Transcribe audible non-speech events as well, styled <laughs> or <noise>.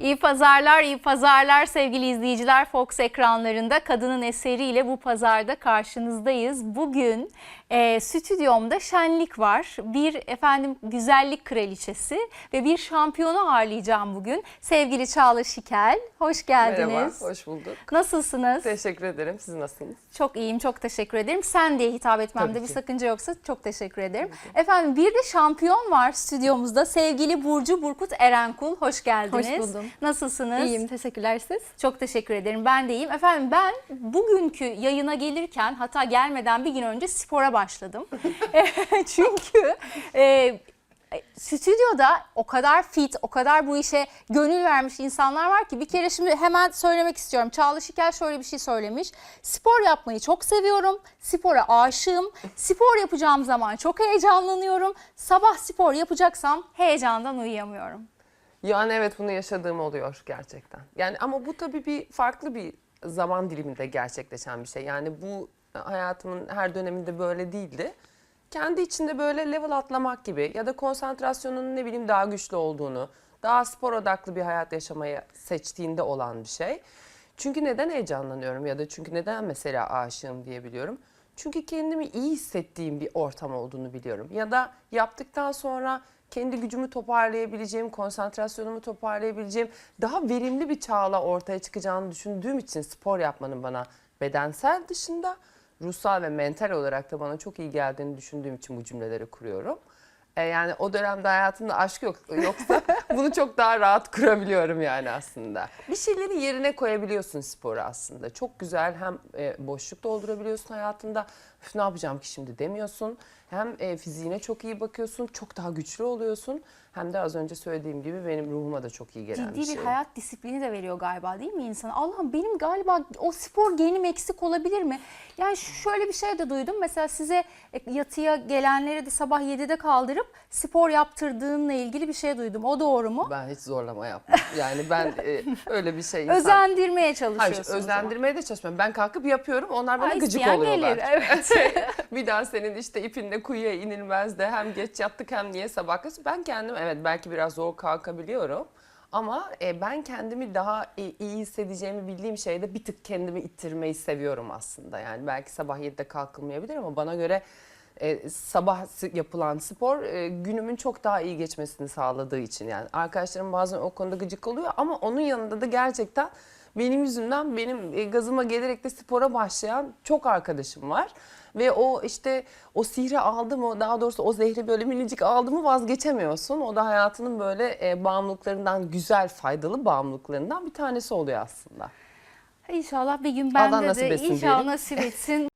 İyi pazarlar, iyi pazarlar sevgili izleyiciler. Fox ekranlarında kadının eseriyle bu pazarda karşınızdayız. Bugün e, stüdyomda şenlik var. Bir efendim güzellik kraliçesi ve bir şampiyonu ağırlayacağım bugün. Sevgili Çağla Şikel, hoş geldiniz. Merhaba, hoş bulduk. Nasılsınız? Teşekkür ederim. Siz nasılsınız? Çok iyiyim, çok teşekkür ederim. Sen diye hitap etmemde Tabii bir sakınca yoksa çok teşekkür ederim. Efendim bir de şampiyon var stüdyomuzda. Sevgili Burcu Burkut Erenkul, hoş geldiniz. Hoş buldum. Nasılsınız? İyiyim, teşekkürler siz. Çok teşekkür ederim. Ben de iyiyim. Efendim ben bugünkü yayına gelirken hatta gelmeden bir gün önce spora başladım. <laughs> <laughs> Çünkü e, stüdyoda o kadar fit, o kadar bu işe gönül vermiş insanlar var ki bir kere şimdi hemen söylemek istiyorum. Çağla Şikel şöyle bir şey söylemiş. Spor yapmayı çok seviyorum. Spora aşığım. Spor yapacağım zaman çok heyecanlanıyorum. Sabah spor yapacaksam heyecandan uyuyamıyorum. Yani evet bunu yaşadığım oluyor gerçekten. Yani ama bu tabii bir farklı bir zaman diliminde gerçekleşen bir şey. Yani bu hayatımın her döneminde böyle değildi. Kendi içinde böyle level atlamak gibi ya da konsantrasyonun ne bileyim daha güçlü olduğunu, daha spor odaklı bir hayat yaşamayı seçtiğinde olan bir şey. Çünkü neden heyecanlanıyorum ya da çünkü neden mesela aşığım diyebiliyorum. Çünkü kendimi iyi hissettiğim bir ortam olduğunu biliyorum. Ya da yaptıktan sonra kendi gücümü toparlayabileceğim, konsantrasyonumu toparlayabileceğim, daha verimli bir çağla ortaya çıkacağını düşündüğüm için spor yapmanın bana bedensel dışında ruhsal ve mental olarak da bana çok iyi geldiğini düşündüğüm için bu cümleleri kuruyorum. E, yani o dönemde hayatımda aşk yok yoksa <laughs> bunu çok daha rahat kurabiliyorum yani aslında. Bir şeyleri yerine koyabiliyorsun sporu aslında. Çok güzel hem e, boşluk doldurabiliyorsun hayatında. Üf, ne yapacağım ki şimdi demiyorsun. Hem e, fiziğine çok iyi bakıyorsun, çok daha güçlü oluyorsun. Hem de az önce söylediğim gibi benim ruhuma da çok iyi gelen ciddi bir bir, şey. hayat disiplini de veriyor galiba değil mi insana? Allah'ım benim galiba o spor genim eksik olabilir mi? Yani şöyle bir şey de duydum. Mesela size e, yatıya gelenleri de sabah 7'de kaldırıp spor yaptırdığınla ilgili bir şey duydum. O doğru mu? Ben hiç zorlama yapmam. Yani ben e, öyle bir şey insan... Özendirmeye Hayır, çalışıyorsunuz. ama. özendirmeye de çalışmıyorum. Ben kalkıp yapıyorum. Onlar bana Ha, gıcık oluyorlar. gelir, <laughs> evet. bir daha senin işte ipinle kuyuya inilmez de hem geç yattık hem niye sabah kız. Ben kendim evet belki biraz zor kalkabiliyorum. Ama e, ben kendimi daha iyi, iyi hissedeceğimi bildiğim şeyde bir tık kendimi ittirmeyi seviyorum aslında. Yani belki sabah 7'de kalkılmayabilir ama bana göre e, sabah yapılan spor e, günümün çok daha iyi geçmesini sağladığı için. Yani arkadaşlarım bazen o konuda gıcık oluyor ama onun yanında da gerçekten benim yüzümden benim e, gazıma gelerek de spora başlayan çok arkadaşım var. Ve o işte o sihri aldı mı daha doğrusu o zehri böyle minicik aldı mı vazgeçemiyorsun. O da hayatının böyle e, bağımlılıklarından güzel faydalı bağımlılıklarından bir tanesi oluyor aslında. İnşallah bir gün Allah nasip de etsin inşallah diyelim. nasip etsin. <laughs>